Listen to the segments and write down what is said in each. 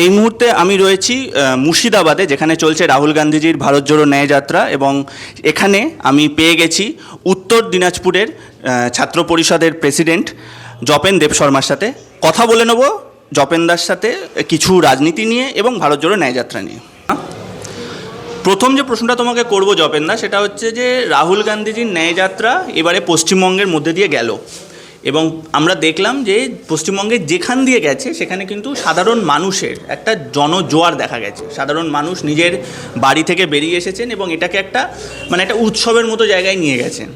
এই মুহূর্তে আমি রয়েছি মুর্শিদাবাদে, যেখানে চলছে রাহুল গান্ধীজির ভারত জোড়ো ন্যায় যাত্রা এবং এখানে আমি পেয়ে গেছি উত্তর দিনাজপুরের ছাত্র পরিষদের প্রেসিডেন্ট জপেন দেব শর্মার সাথে। কথা বলে নেব জপেনদার সাথে কিছু রাজনীতি নিয়ে এবং ভারত জোড়ো ন্যায় যাত্রা নিয়ে। প্রথম যে প্রশ্নটা তোমাকে করব জপেনদা সেটা হচ্ছে যে রাহুল গান্ধীজির ন্যায়যাত্রা এবারে পশ্চিমবঙ্গের মধ্যে দিয়ে গেল। এবং আমরা দেখলাম যে পশ্চিমবঙ্গে যেখান দিয়ে গেছে, সেখানে কিন্তু সাধারণ মানুষের একটা জনজোয়ার দেখা গেছে। সাধারণ মানুষ নিজের বাড়ি থেকে বেরিয়ে এসেছেন এবং এটাকে একটা মানে একটা উৎসবের মতো জায়গায় নিয়ে গেছেন।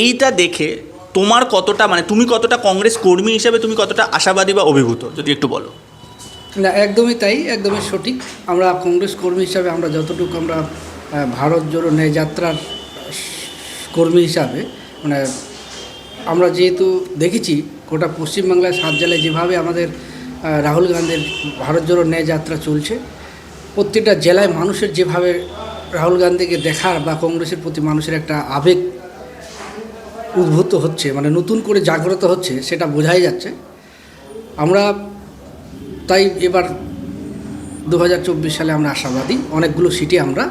এইটা দেখে তোমার কতটা মানে তুমি কতটা কংগ্রেস কর্মী হিসেবে তুমি কতটা আশাবাদী বা অভিভূত, যদি একটু বলো। না, একদমই তাই, একদমই সঠিক। আমরা কংগ্রেস কর্মী হিসাবে আমরা যতটুকু আমরা ভারত জোড়ো ন্যায় যাত্রার কর্মী হিসাবে মানে আমরা যেহেতু দেখেছি গোটা পশ্চিমবাংলায় সাত জেলায় যেভাবে আমাদের রাহুল গান্ধীর ভারত জোড়ো ন্যায় যাত্রা চলছে, প্রত্যেকটা জেলায় মানুষের যেভাবে রাহুল গান্ধীকে দেখার বা কংগ্রেসের প্রতি মানুষের একটা আবেগ উদ্ভূত হচ্ছে মানে নতুন করে জাগ্রত হচ্ছে, সেটা বোঝাই যাচ্ছে। আমরা তাই এবার দু হাজার চব্বিশ সালে আমরা আশাবাদী, অনেকগুলো সিটে আমরা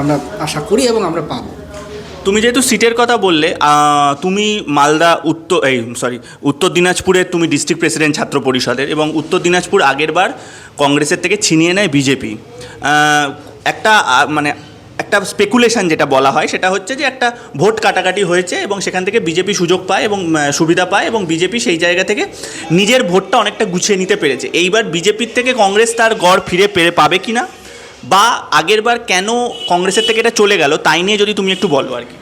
আমরা আশা করি এবং আমরা পাবো। তুমি যেহেতু সিটের কথা বললে তুমি মালদা উত্তর, এই সরি উত্তর দিনাজপুরে তুমি ডিস্ট্রিক্ট প্রেসিডেন্ট ছাত্র পরিষদের এবং উত্তর দিনাজপুর আগেরবার কংগ্রেসের থেকে ছিনিয়ে নেয় বিজেপি একটা মানে একটা স্পেকুলেশন যেটা বলা হয়, সেটা হচ্ছে যে একটা ভোট কাটাকাটি হয়েছে এবং সেখান থেকে বিজেপি সুযোগ পায় এবং সুবিধা পায় এবং বিজেপি সেই জায়গা থেকে নিজের ভোটটা অনেকটা গুছিয়ে নিতে পেরেছে। এইবার বিজেপির থেকে কংগ্রেস তার গড় ফিরে পেরে পাবে কি না বা আগেরবার কেন কংগ্রেসের থেকে এটা চলে গেল, তাই নিয়ে যদি তুমি একটু বলো আর কি।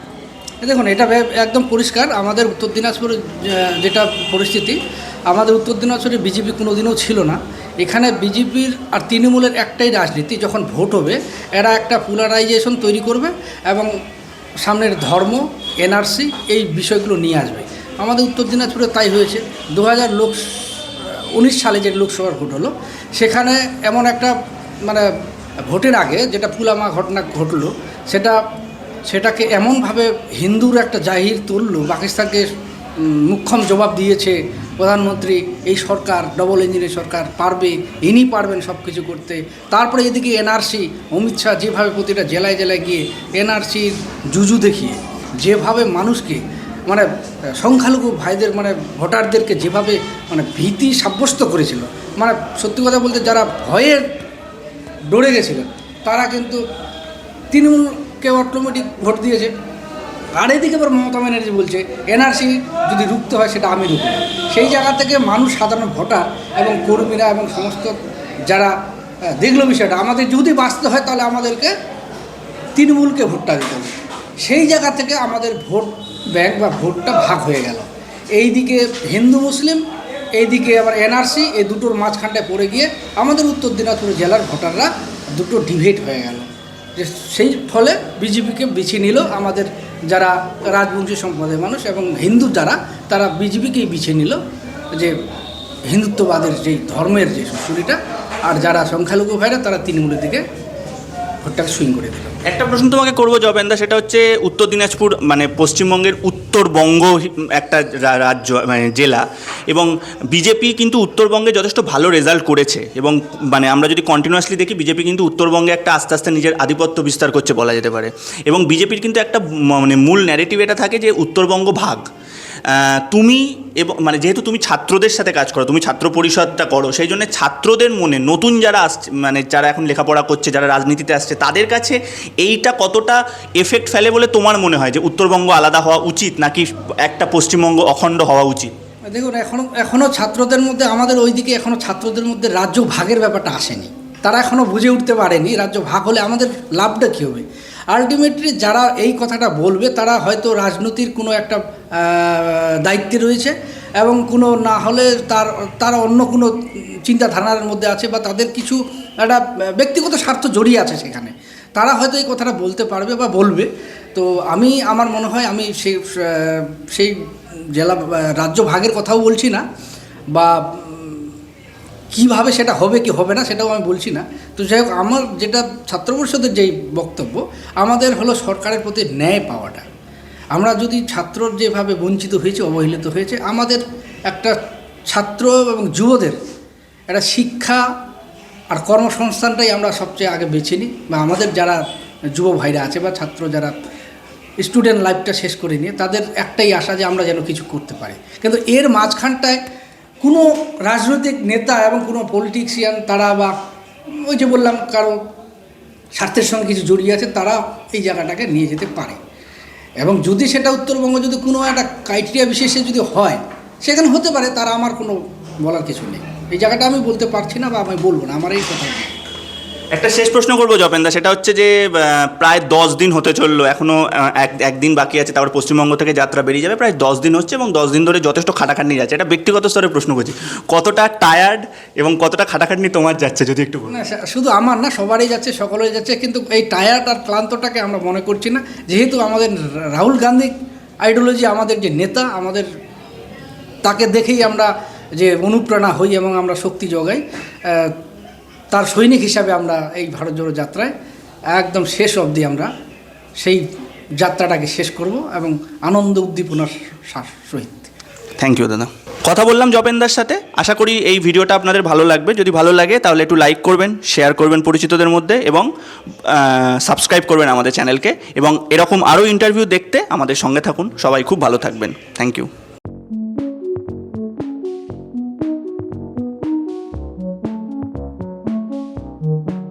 দেখুন, এটা একদম পরিষ্কার। আমাদের উত্তর দিনাজপুরের যে- যেটা পরিস্থিতি, আমাদের উত্তর দিনাজপুরে বিজেপি কোনোদিনও ছিল না। এখানে বিজেপির আর তৃণমূলের একটাই রাজনীতি, যখন ভোট হবে, এরা একটা পোলারাইজেশন তৈরি করবে এবং সামনের ধর্ম, এনআরসি এই বিষয়গুলো নিয়ে আসবে। আমাদের উত্তর দিনাজপুরে তাই হয়েছে। দু হাজার লোক উনিশ সালে যে লোকসভার ভোট হলো, সেখানে এমন একটা মানে ভোটের আগে যেটা পুলামা ঘটনা ঘটলো, সেটা, সেটাকে এমনভাবে হিন্দুর একটা জাহির তুললো, পাকিস্তানকে মুখ্যম জবাব দিয়েছে, প্রধানমন্ত্রী, এই সরকার ডবল ইঞ্জিনের সরকার পারবে, ইনি পারবেন সব কিছু করতে। তারপরে এদিকে এনআরসি, অমিত শাহ যেভাবে প্রতিটা জেলায় জেলায় গিয়ে এনআরসির জুজু দেখিয়ে, যেভাবে মানুষকে মানে সংখ্যালঘু ভাইদের মানে ভোটারদেরকে যেভাবে মানে ভীতি সাব্যস্ত করেছিল মানে সত্যি কথা বলতে যারা ভয়ে ডরে গেছিলেন। তারা কিন্তু তৃণমূলকে অটোমেটিক ভোট দিয়েছে। আর এদিকে আবার মমতা ব্যানার্জি বলছে, এনআরসি যদি রুখতে হয় সেটা আমি রুখব। সেই জায়গা থেকে মানুষ, সাধারণ ভোটার এবং কর্মীরা এবং সমস্ত যারা দেখল বিষয়টা, আমাদের যদি বাঁচতে হয় তাহলে আমাদেরকে তৃণমূলকে ভোটটা দিতে হবে। সেই জায়গা থেকে আমাদের ভোট ব্যাংক বা ভোটটা ভাগ হয়ে গেল। এইদিকে হিন্দু, মুসলিম এইদিকে আবার এনআরসি, এই দুটোর মাঝখানটায় পড়ে গিয়ে আমাদের উত্তর দিনাজপুর জেলার ভোটাররা দুটো ডিভেট হয়ে গেল। যে সেই ফলে বিজেপিকে বেছে নিল আমাদের যারা রাজবংশী সম্প্রদায়ের মানুষ এবং হিন্দু যারা, তারা বিজেপিকেই বেছে নিল যে হিন্দুত্ববাদের যেই ধর্মের যে সুরিটা আর যারা সংখ্যালঘু ভাইরা, তারা তৃণমূলের দিকে ভোটটাকে সুইং করে দিল। একটা প্রশ্ন তোমাকে করব জবেন্দা, সেটা হচ্ছে উত্তর দিনাজপুর মানে পশ্চিমবঙ্গের উত্তরবঙ্গ একটা রাজ্য মানে জেলা, এবং বিজেপি কিন্তু উত্তরবঙ্গে যথেষ্ট ভালো রেজাল্ট করেছে, এবং মানে আমরা যদি কন্টিনিউয়াসলি দেখি, বিজেপি কিন্তু উত্তরবঙ্গে একটা আস্তে আস্তে নিজের আধিপত্য বিস্তার করছে বলা যেতে পারে, এবং বিজেপির কিন্তু একটা মানে মূল ন্যারেটিভ এটা থাকে যে উত্তরবঙ্গ ভাগ। তুমি এবং মানে যেহেতু তুমি ছাত্রদের সাথে কাজ করো, তুমি ছাত্র পরিষদটা করো, সেই জন্য ছাত্রদের মনে নতুন যারা আসছে মানে যারা এখন লেখাপড়া করছে, যারা রাজনীতিতে আসছে, তাদের কাছে এইটা কতটা এফেক্ট ফেলে বলে তোমার মনে হয়? যে উত্তরবঙ্গ আলাদা হওয়া উচিত নাকি একটা পশ্চিমবঙ্গ অখণ্ড হওয়া উচিত? দেখুন এখনও এখনও ছাত্রদের মধ্যে, আমাদের ওইদিকে এখনও ছাত্রদের মধ্যে রাজ্য ভাগের ব্যাপারটা আসেনি। তারা এখনও বুঝে উঠতে পারেনি, রাজ্য ভাগ হলে আমাদের লাভটা কী হবে? আলটিমেটলি যারা এই কথাটা বলবে, তারা হয়তো রাজনীতির কোনো একটা দায়িত্বে রয়েছে এবং কোনো না হলে তার, তারা অন্য কোনো চিন্তাধারার মধ্যে আছে বা তাদের কিছু একটা ব্যক্তিগত স্বার্থ জড়িয়ে আছে সেখানে। তারা হয়তো এই কথাটা বলতে পারবে বা বলবে। তো আমি, আমার মনে হয় আমি সেই সেই জেলা রাজ্য ভাগের কথাও বলছি না বা কীভাবে সেটা হবে, কি হবে না, সেটাও আমি বলছি না। তো যাই হোক, আমার যেটা ছাত্র পরিষদের যেই বক্তব্য, আমাদের হলো সরকারের প্রতি ন্যায় পাওয়াটা। আমরা যদি ছাত্র যেভাবে বঞ্চিত হয়েছে, অবহেলিত হয়েছে, আমাদের একটা ছাত্র এবং যুবদের একটা শিক্ষা আর কর্মসংস্থানটাই আমরা সবচেয়ে আগে বেছে নিই, বা আমাদের যারা যুব ভাইরা আছে বা ছাত্র যারা স্টুডেন্ট লাইফটা শেষ করে নিয়ে, তাদের একটাই আশা যে আমরা যেন কিছু করতে পারি। কিন্তু এর মাঝখানটায় কোনো রাজনৈতিক নেতা এবং কোনো পলিটিক্সিয়ান তারা বা ওই যে বললাম কারও স্বার্থের সঙ্গে কিছু জড়িয়ে আছে, তারা এই জায়গাটাকে নিয়ে যেতে পারে এবং যদি সেটা উত্তরবঙ্গ যদি কোনো একটা ক্রাইটেরিয়া বিশেষে যদি হয়, সেখানে হতে পারে, তারা আমার কোনো বলার কিছু নেই এই জায়গাটা আমি বলতে পারছি না বা আমি বলব না, আমার এই কথা। একটা শেষ প্রশ্ন করব, জপেন্দা। সেটা হচ্ছে যে প্রায় দশ দিন হতে চলল এখনও এক, একদিন বাকি আছে, তারপর পশ্চিমবঙ্গ থেকে যাত্রা বেরিয়ে যাবে, প্রায় দশ দিন হচ্ছে এবং দশ দিন ধরে যথেষ্ট খাটাখাটনি যাচ্ছে। এটা ব্যক্তিগত স্তরে প্রশ্ন করছি, কতটা টায়ার্ড এবং কতটা খাটাখাটনি তোমার যাচ্ছে, যদি একটু শুধু আমার না, সবারই যাচ্ছে সকলেই যাচ্ছে, কিন্তু এই টায়ার্ড আর ক্লান্তটাকে আমরা মনে করছি না। যেহেতু আমাদের রাহুল গান্ধী আইডিওলজি আমাদের যে নেতা, আমাদের তাকে দেখেই আমরা যে অনুপ্রেরণা হই এবং আমরা শক্তি যোগাই তার সৈনিক হিসাবে আমরা এই ভারত জোড়ো যাত্রায় একদম শেষ অবধি আমরা সেই যাত্রাটাকে শেষ করব এবং আনন্দ উদ্দীপনার সহিত। থ্যাংক ইউ দাদা। কথা বললাম জপেন্দার সাথে। আশা করি এই ভিডিওটা আপনাদের ভালো লাগবে। যদি ভালো লাগে, তাহলে একটু লাইক করবেন শেয়ার করবেন পরিচিতদের মধ্যে এবং সাবস্ক্রাইব করবেন আমাদের চ্যানেলকে এবং এরকম আরও ইন্টারভিউ দেখতে আমাদের সঙ্গে থাকুন। সবাই খুব ভালো থাকবেন। Thank you